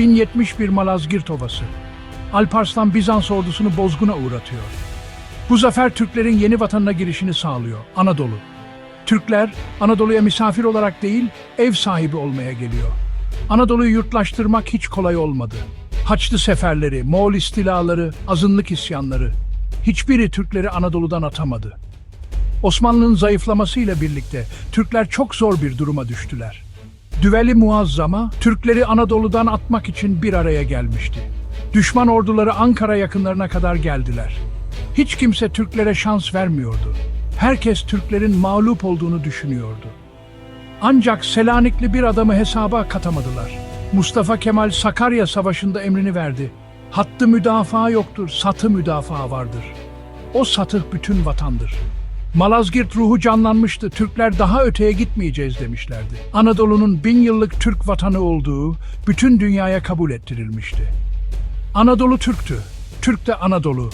1071 Malazgirt Ovası. Alparslan Bizans ordusunu bozguna uğratıyor. Bu zafer Türklerin yeni vatanına girişini sağlıyor, Anadolu. Türkler Anadolu'ya misafir olarak değil, ev sahibi olmaya geliyor. Anadolu'yu yurtlaştırmak hiç kolay olmadı. Haçlı seferleri, Moğol istilaları, azınlık isyanları, hiçbiri Türkleri Anadolu'dan atamadı. Osmanlı'nın zayıflamasıyla birlikte Türkler çok zor bir duruma düştüler. Düveli Muazzama, Türkleri Anadolu'dan atmak için bir araya gelmişti. Düşman orduları Ankara yakınlarına kadar geldiler. Hiç kimse Türklere şans vermiyordu. Herkes Türklerin mağlup olduğunu düşünüyordu. Ancak Selanikli bir adamı hesaba katamadılar. Mustafa Kemal Sakarya Savaşı'nda emrini verdi. Hattı müdafaa yoktur, satı müdafaa vardır. O satı bütün vatandır. Malazgirt ruhu canlanmıştı. Türkler daha öteye gitmeyeceğiz demişlerdi. Anadolu'nun bin yıllık Türk vatanı olduğu bütün dünyaya kabul ettirilmişti. Anadolu Türktü. Türk de Anadolu.